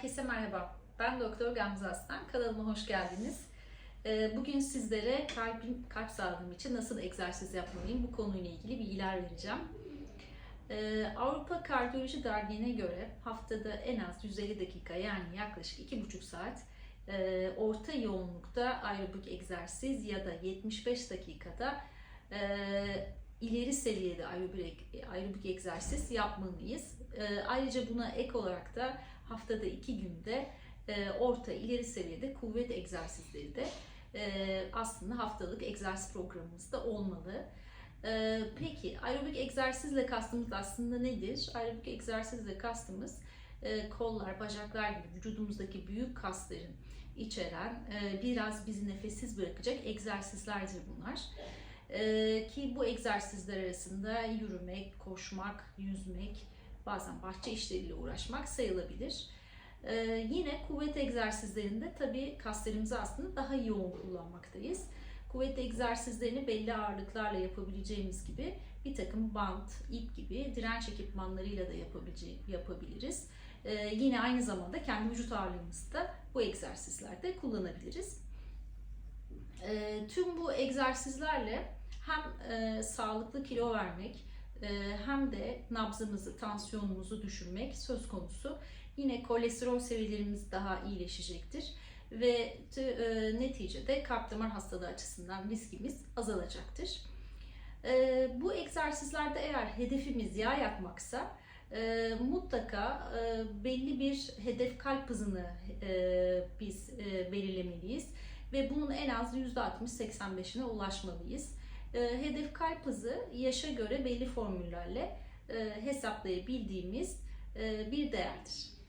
Herkese merhaba. Ben Doktor Gamze Aslan. Kanalıma hoş geldiniz. Ee, Bugün sizlere kalbim, kalp sağlığım için nasıl egzersiz yapmalıyım bu konuyla ilgili bilgiler vereceğim. Ee, Avrupa Kardiyoloji Derneği'ne göre haftada en az 150 dakika yani yaklaşık 2,5 saat e, orta yoğunlukta aerobik egzersiz ya da 75 dakikada e, ileri seviyede aerobik, aerobik egzersiz yapmalıyız. E, ayrıca buna ek olarak da haftada iki günde e, orta ileri seviyede kuvvet egzersizleri de e, aslında haftalık egzersiz programımızda olmalı. E, peki aerobik egzersizle kastımız aslında nedir? Aerobik egzersizle kastımız e, kollar, bacaklar gibi vücudumuzdaki büyük kasların içeren e, biraz bizi nefessiz bırakacak egzersizlerdir bunlar. Ee, ki bu egzersizler arasında yürümek, koşmak, yüzmek, bazen bahçe işleriyle uğraşmak sayılabilir. Ee, yine kuvvet egzersizlerinde tabii kaslarımızı aslında daha yoğun kullanmaktayız. Kuvvet egzersizlerini belli ağırlıklarla yapabileceğimiz gibi bir takım bant, ip gibi direnç ekipmanlarıyla da yapabiliriz. Ee, yine aynı zamanda kendi vücut ağırlığımızı da bu egzersizlerde kullanabiliriz. Ee, tüm bu egzersizlerle hem e, sağlıklı kilo vermek e, hem de nabzımızı, tansiyonumuzu düşürmek söz konusu. Yine kolesterol seviyelerimiz daha iyileşecektir ve e, neticede kalp damar hastalığı açısından riskimiz azalacaktır. E, bu egzersizlerde eğer hedefimiz yağ yakmaksa e, mutlaka e, belli bir hedef kalp hızını e, biz e, belirlemeliyiz ve bunun en az %60-85'ine ulaşmalıyız. E, hedef kalp hızı yaşa göre belli formüllerle e, hesaplayabildiğimiz e, bir değerdir.